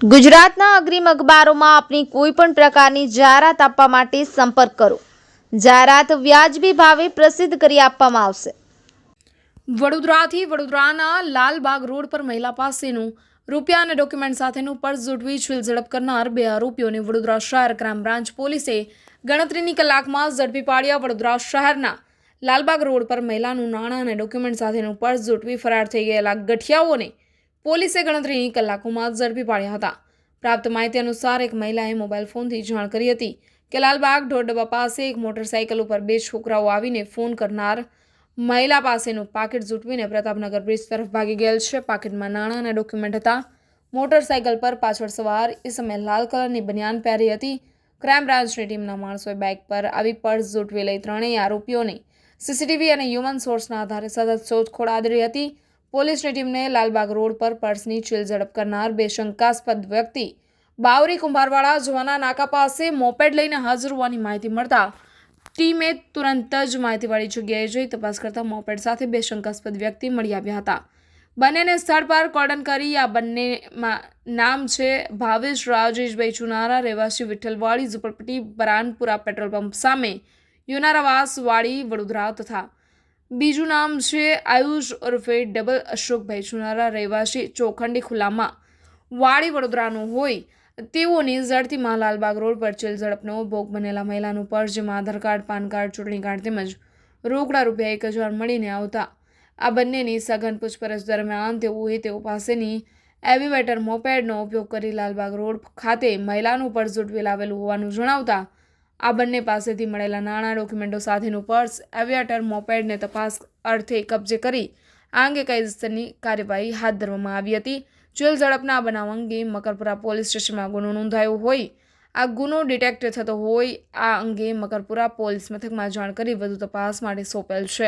ગુજરાતના અગ્રીમ અખબારોમાં આપની કોઈ પણ પ્રકારની જાહેરાત આપવા માટે સંપર્ક કરો. જાહેરાત વ્યાજબી ભાવે પ્રસિદ્ધ કરી આપવામાં આવશે. વડોદરાથી વડોદરાના લાલબાગ રોડ પર મહિલા પાસેનું રૂપિયા અને ડોક્યુમેન્ટ સાથેનું પર્સ ઝૂંટવી છીલ ઝડપ કરનાર બે આરોપીઓને વડોદરા શહેર ક્રાઇમ બ્રાન્ચ પોલીસે ગણતરીની કલાકમાં ઝડપી પાડ્યા વડોદરા શહેરના લાલબાગ રોડ પર મહિલાનું નાણાં અને ડોક્યુમેન્ટ સાથેનું પર્સ ઝૂંટવી ફરાર થઈ ગયેલા ગઠિયાઓને પોલીસે ગણતરીની કલાકોમાં ઝડપી પાડ્યા હતા. પ્રાપ્ત માહિતી અનુસાર એક મહિલાએ મોબાઈલ ફોનથી જાણ કરી હતી કે લાલબાગ ઢોર ડબ્બા પાસે એક મોટરસાઇકલ ઉપર બે છોકરાઓ આવીને ફોન કરનાર મહિલા પાસેનું પાકીટ ઝૂંટવીને પ્રતાપનગર બ્રિજ તરફ ભાગી ગયેલ છે. પાકીટમાં નાણાં અને ડોક્યુમેન્ટ હતા. મોટરસાઇકલ પર પાછળ સવાર એ સમયે લાલ કલરની બનિયાન પહેરી હતી. ક્રાઇમ બ્રાન્ચની ટીમના માણસોએ બાઇક પર આવી પર્સ ઝૂંટવી લઈ ત્રણેય આરોપીઓને સીસીટીવી અને હ્યુમન સોર્સના આધારે સતત શોધખોળ આદરી હતી. પોલીસની ટીમને લાલબાગ રોડ પર પર્સની ચીલ ઝડપ કરનાર બે શંકાસ્પદ વ્યક્તિ બાવરી કુંભારવાળા જવાના નાકા પાસે મોપેડ લઈને હાજર હોવાની માહિતી મળતા ટીમે તુરંત જ માહિતીવાળી જગ્યાએ જઈ તપાસ કરતા મોપેડ સાથે બે શંકાસ્પદ વ્યક્તિ મળી આવ્યા હતા. બંનેને સ્થળ પર કોર્ડન કરી આ બંનેમાં નામ છે ભાવેશ રાજેશભાઈ ચુનારા, રહેવાસી વિઠ્ઠલવાડી, ઝુંપડપટ્ટી, બરાનપુરા પેટ્રોલ પંપ સામે યુનારાવાસવાડી, વડોદરા તથા બીજું નામ છે આયુષ ઉર્ફે ડબલ અશોકભાઈ ચુનારા રહેવાસી ચોખંડી ખુલ્લામાં. વાડી વડોદરાનું હોય તેઓની ઝડપીમાં લાલબાગ રોડ પર ચેલ ઝડપનો ભોગ બનેલા મહિલાનું પર્સ, જેમાં આધાર કાર્ડ, પાન કાર્ડ, ચૂંટણી કાર્ડ તેમજ રોકડા રૂપિયા એક હજાર મળીને આવતા. આ બંનેની સઘન પૂછપરછ દરમિયાન તેઓએ તેઓ પાસેની એવિવેટર મોપેડનો ઉપયોગ કરી લાલબાગ રોડ ખાતે મહિલાનું પર્સ ઝૂંટવી લાવેલું હોવાનું જણાવતા આ બંને પાસેથી મળેલા નાણાં ડોક્યુમેન્ટો સાથેનું પર્સ, એવિએટર મોપેડને તપાસ અર્થે કબજે કરી આ અંગે કાયદેસરની કાર્યવાહી હાથ ધરવામાં આવી હતી. જેલ ઝડપના બનાવ અંગે મકરપુરા પોલીસ સ્ટેશનમાં ગુનો નોંધાયો હોય, આ ગુનો ડિટેક્ટ થતો હોય આ અંગે મકરપુરા પોલીસ મથકમાં જાણ કરી વધુ તપાસ માટે સોંપેલ છે.